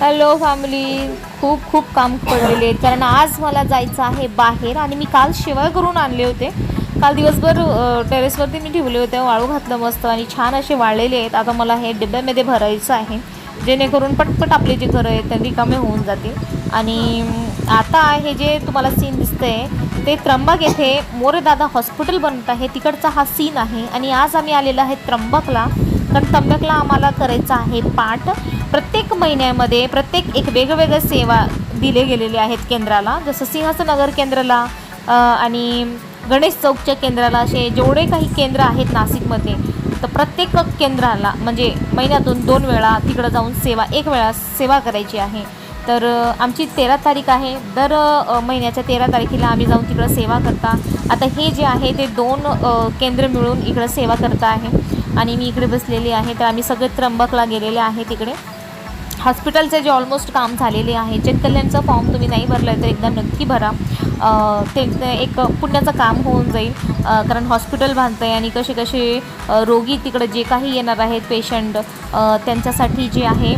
Hello family खूप खूप काम पडलेले आहेत. कारण आज मला जायचं आहे बाहेर आणि मी काल शिवाय करून आणले होते. काल दिवसभर टेरेसवरती मी ठेवले होते वाळू घातलं मस्त आणि छान असे वाळलेले आहेत. आता मला हे डब्यामध्ये भरायचं आहे जेणेकरून पटपट आपले जे घरं आहेत ते रिकामे होऊन जातील. आणि आता हे जे तुम्हाला सीन दिसतंय ते त्र्यंबक येथे मोरेदादा हॉस्पिटल बनत आहे. तिकडचा हा सीन आहे. आणि आज आम्ही आलेलो आहे त्र्यंबकला. कारण त्र्यंबकला आम्हाला करायचं आहे पाठ. प्रत्येक महिन्यामध्ये प्रत्येक एक वेगवेगळ्या सेवा दिले गेलेले आहेत केंद्राला. जसं सिंहासनगर केंद्राला आणि गणेश चौकच्या केंद्राला असे जेवढे काही केंद्र आहेत नाशिकमध्ये तर प्रत्येक केंद्राला म्हणजे महिन्यातून दोन वेळा तिकडं जाऊन सेवा एक वेळा सेवा करायची आहे. तर आमची तेरा तारीख आहे. दर महिन्याच्या तेरा तारखेला आम्ही जाऊन तिकडं सेवा करता. आता हे जे आहे ते दोन केंद्र मिळून इकडं सेवा करता आहे. आणि मी इकडे बसलेली आहे तर आम्ही सगळे त्र्यंबकला गेलेले आहे तिकडे. हॉस्पिटलचे जे ऑलमोस्ट काम झालेले आहे जनकल्याणचं फॉर्म तुम्ही नाही भरलं आहे तर एकदा नक्की भरा. ते एक पुण्याचं काम होऊन जाईल कारण हॉस्पिटल बांधतं आहे आणि कसे कसे रोगी तिकडे जे काही येणार आहेत पेशंट त्यांच्यासाठी जे आहे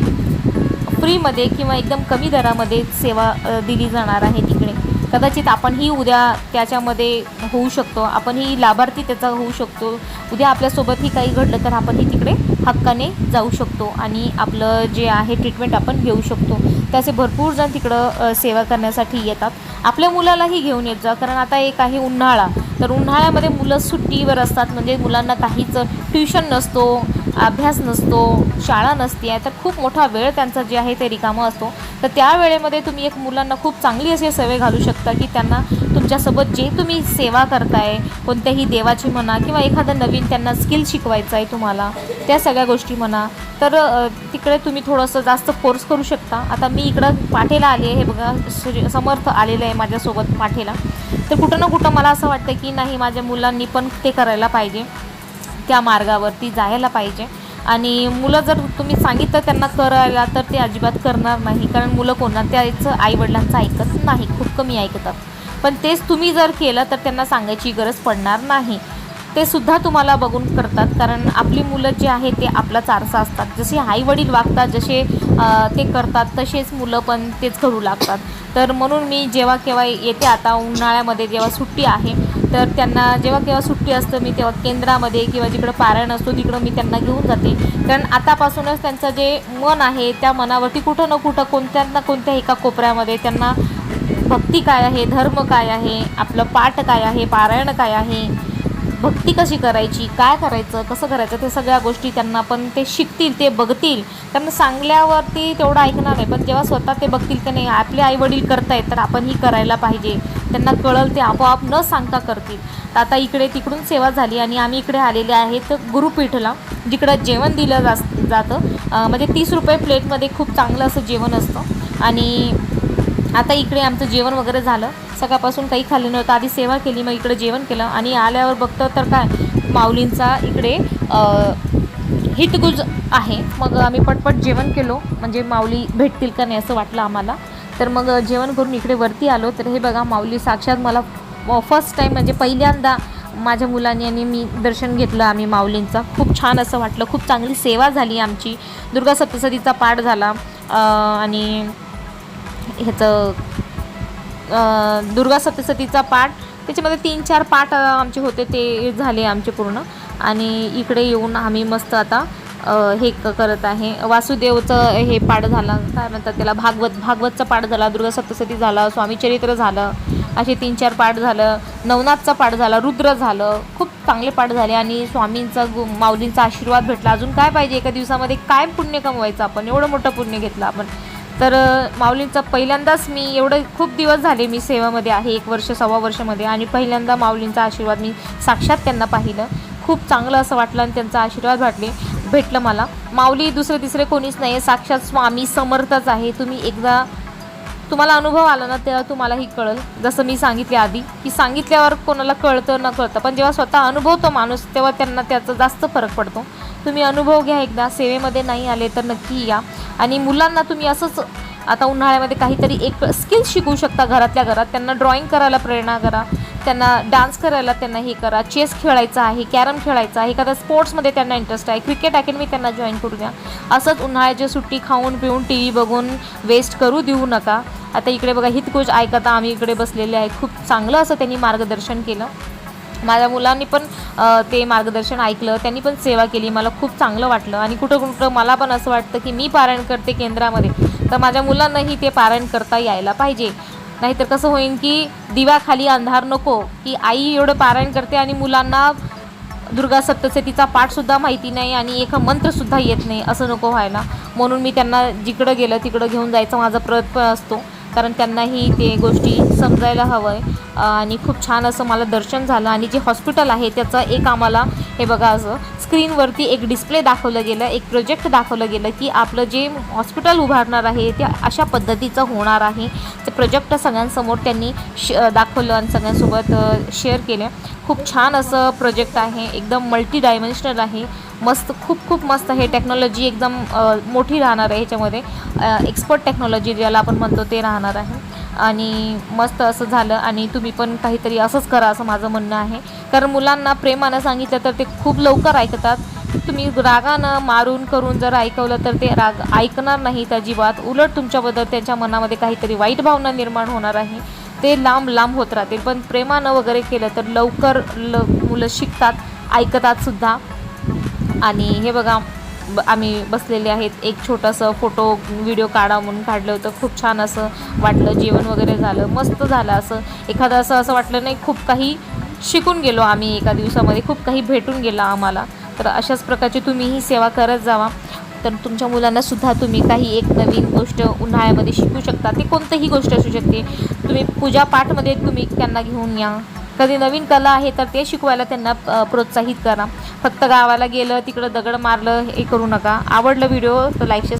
फ्रीमध्ये किंवा एकदम कमी दरामध्ये सेवा दिली जाणार आहे तिकडे. कदाचित आपणही उद्या त्याच्यामध्ये होऊ शकतो आपणही लाभार्थी त्याचा होऊ शकतो. उद्या आपल्यासोबतही काही घडलं तर आपणही तिकडे हक्काने जाऊ शकतो आणि आपलं जे आहे ट्रीटमेंट आपण घेऊ शकतो. त्याचे भरपूर जण तिकडं सेवा करण्यासाठी येतात. आपल्या मुलालाही घेऊन येत जा कारण आता एक आहे उन्हाळा. तर उन्हाळ्यामध्ये मुलं सुट्टीवर असतात म्हणजे मुलांना काहीच ट्युशन नसतो अभ्यास नसतो शाळा नसते आहे तर खूप मोठा वेळ त्यांचा जे आहे ते रिकामा असतो. तर त्या वेळेमध्ये तुम्ही एक मुलांना खूप चांगली अशी सवय घालू शकता की त्यांना तुमच्यासोबत जे तुम्ही सेवा करताय कोणत्याही देवाची म्हणा किंवा एखादं नवीन त्यांना स्किल शिकवायचं आहे तुम्हाला त्या सगळ्या गोष्टी म्हणा. तर तिकडे तुम्ही थोडंसं जास्त फोर्स करू शकता. आता मी इकडं पाठेला आले आहे हे बघा समर्थ आलेलं आहे माझ्यासोबत पाठेला. तर कुठं ना कुठं मला असं वाटतं की नाही माझ्या मुलांनी पण ते करायला पाहिजे. त्या मार्गावरती जायला पाहिजे. आणि मुलं जर तुम्ही सांगितलं त्यांना करायला तर ते अजिबात करणार नाही. कारण मुलं कोणा त्याचं आईवडिलांचं ऐकत नाही. खूप कमी ऐकतात. पण तेच तुम्ही जर केलं तर त्यांना सांगायची गरज पडणार नाही. ते सुद्धा तुम्हाला बघून करतात. कारण आपली मुलं जे आहे ते आपला चारसा असतात. जसे आई वडील वागतात जसे ते करतात तसेच मुलं पण तेच करू लागतात. तर म्हणून मी जेव्हा केव्हा येते आता उन्हाळ्यामध्ये जेव्हा सुट्टी आहे तर त्यांना जेव्हा केव्हा सुट्टी असतं मी तेव्हा केंद्रामध्ये किंवा जिकडं पारायण असतो तिकडं मी त्यांना घेऊन जाते. कारण आतापासूनच त्यांचं जे मन आहे त्या मनावरती कुठं ना कुठं कोणत्या ना कोणत्या एका कोपऱ्यामध्ये त्यांना भक्ती काय आहे धर्म काय आहे आपलं पाठ काय आहे पारायण काय आहे भक्ती कशी करायची काय करायचं कसं करायचं ते सगळ्या गोष्टी त्यांना पण ते शिकतील ते बघतील. त्यांना सांगल्यावरती तेवढं ऐकणार नाही पण जेव्हा स्वतः ते बघतील की नाही आपले आईवडील करतायत तर आपणही करायला पाहिजे. त्यांना कळल ते आपोआप न सांगता करतील. तर आता इकडे तिकडून सेवा झाली आणि आम्ही इकडे आलेले आहेत गुरुपीठला जिकडं जेवण दिलं जास जातं. म्हणजे तीस रुपये प्लेटमध्ये खूप चांगलं असं जेवण असतं. आणि आता इकडे आमचं जेवण वगैरे झालं. सकाळपासून काही खाल्लं नव्हतं. आधी सेवा केली मग इकडे जेवण केलं आणि आल्यावर बघतो तर काय माऊलींचा इकडे अ, हिटगुज आहे. मग आम्ही पटपट जेवण केलो. म्हणजे माऊली भेटतील का नाही असं वाटलं आम्हाला. तर मग जेवण करून इकडे वरती आलो. तर हे बघा माऊली साक्षात मला फर्स्ट टाईम म्हणजे पहिल्यांदा माझ्या मुलांनी आणि मी दर्शन घेतलं आम्ही माऊलींचा. खूप छान असं वाटलं. खूप चांगली सेवा झाली आमची. दुर्गा सप्तसतीचा पाठ झाला. आणि ह्याचं दुर्गा सप्तसतीचा पाठ त्याच्यामध्ये तीन चार पाठ आमचे होते ते झाले आमचे पूर्ण. आणि इकडे येऊन आम्ही मस्त आता हे क- करत आहे. वासुदेवचं हे पाठ झालं काय म्हणतात त्याला भागवत भागवतचा पाठ झाला दुर्गा सप्तसती झाला स्वामीचरित्र झालं असे तीन चार पाठ झालं. नवनाथचा पाठ झाला रुद्र झालं खूप चांगले पाठ झाले. आणि स्वामींचा गु माऊलींचा आशीर्वाद भेटला. अजून काय पाहिजे एका दिवसामध्ये? काय पुण्य कमवायचं आपण? एवढं मोठं पुण्य घेतलं आपण. तर माऊलींचा पहिल्यांदाच मी एवढं खूप दिवस झाले मी सेवामध्ये आहे एक वर्ष सव्वा वर्षामध्ये. आणि पहिल्यांदा माऊलींचा आशीर्वाद मी साक्षात त्यांना पाहिलं. खूप चांगलं असं वाटलं आणि त्यांचा आशीर्वाद वाटले भेटलं मला. माऊली दुसरे तिसरे कोणीच नाही आहे साक्षात स्वामी समर्थच आहे. तुम्ही एकदा तुम्हाला अनुभव आला ना तेव्हा तुम्हालाही कळल. जसं मी सांगितले आधी की सांगितल्यावर कोणाला कळतं न कळतं पण जेव्हा स्वतः अनुभवतो माणूस तेव्हा त्यांना त्याचा जास्त फरक पडतो. तुम्ही अनुभव घ्या एकदा. सेवेमध्ये नाही आले तर नक्की या. आणि मुलांना तुम्ही असंच आता उन्हाळ्यामध्ये काहीतरी एक स्किल शिकवू शकता घरातल्या घरात. त्यांना ड्रॉइंग करायला प्रेरणा करा. त्यांना डान्स करायला त्यांना हे करा. चेस खेळायचा आहे कॅरम खेळायचा आहे एखाद्या स्पोर्ट्समध्ये त्यांना इंटरेस्ट आहे. क्रिकेट अकॅडमी त्यांना जॉईन करू द्या. असंच उन्हाळ्याची सुट्टी खाऊन पिऊन टी व्ही बघून वेस्ट करू देऊ नका. आता इकडे बघा हितकुज ऐकता आम्ही इकडे बसलेले आहे. खूप चांगलं असं त्यांनी मार्गदर्शन केलं. माझ्या मुलांनी पण ते मार्गदर्शन ऐकलं त्यांनी पण सेवा केली मला खूप चांगलं वाटलं. आणि कुठं कुठं मला पण असं वाटतं की मी पारायण करते केंद्रामध्ये तर माझ्या मुलांनाही ते पारायण करता यायला पाहिजे. नाहीतर कसं होईल की दिव्याखाली अंधार नको की आई एवढं पारायण करते आणि मुलांना दुर्गा सप्तशतीचा पाठसुद्धा माहिती नाही आणि एक मंत्रसुद्धा येत नाही असं नको व्हायला. म्हणून मी त्यांना जिकडं गेलं तिकडं घेऊन जायचा माझा प्रयत्न असतो. कारण त्यांनाही ते गोष्टी समजायला हवं आहे आणि खूप छान असं मला दर्शन झालं. आणि जे हॉस्पिटल आहे त्याचं एक आम्हाला हे बघा असं स्क्रीनवरती एक डिस्प्ले दाखवलं गेलं एक प्रोजेक्ट दाखवलं गेलं की आपलं जे हॉस्पिटल उभारणार आहे ते अशा पद्धतीचं होणार आहे. ते प्रोजेक्ट सगळ्यांसमोर त्यांनी श दाखवलं आणि सगळ्यांसोबत शेअर केलं. खूप छान असं प्रोजेक्ट आहे. एकदम मल्टी डायमेन्शनल आहे. मस्त खूप खूप मस्त हे टेक्नॉलॉजी एकदम मोठी राहणार आहे ह्याच्यामध्ये. एक्सपर्ट टेक्नॉलॉजी ज्याला आपण म्हणतो ते राहणार आहे. आणि मस्त असं झालं आणि तुम्ही पण काहीतरी असंच करा असं माझं म्हणणं आहे. कारण मुलांना प्रेमानं सांगितलं तर ते खूप लवकर ऐकतात. तुम्ही रागानं मारून करून जर ऐकवलं तर ते राग ऐकणार नाहीत अजिबात. उलट तुमच्याबद्दल त्यांच्या मनामध्ये काहीतरी वाईट भावना निर्माण होणार आहे. ते लांब लांब होत राहतील. पण प्रेमानं वगैरे केलं तर लवकर ल मुलं शिकतात ऐकतात सुद्धा. आणि हे बघा ब आम्ही बसलेले आहेत. एक छोटंसं फोटो व्हिडिओ काढा म्हणून काढलं होतं. खूप छान असं वाटलं जेवण वगैरे झालं. मस्त झालं असं. एखादं असं असं वाटलं नाही खूप काही शिकून गेलो आम्ही एका दिवसामध्ये. खूप काही भेटून गेला आम्हाला. तर अशाच प्रकारची तुम्हीही सेवा करत जावा. तर तुमच्या मुलांनासुद्धा तुम्ही काही एक नवीन गोष्ट उन्हाळ्यामध्ये शिकू शकता. ती कोणतीही गोष्ट असू शकते. तुम्ही पूजापाठमध्ये तुम्ही त्यांना घेऊन या. कधी नवीन कला आहे तर ते शिकवायला त्यांना प्रोत्साहित करा. फक्त गावाला गेलं तिकडं दगड मारलं हे करू नका. आवडलं व्हिडिओ तर लाईक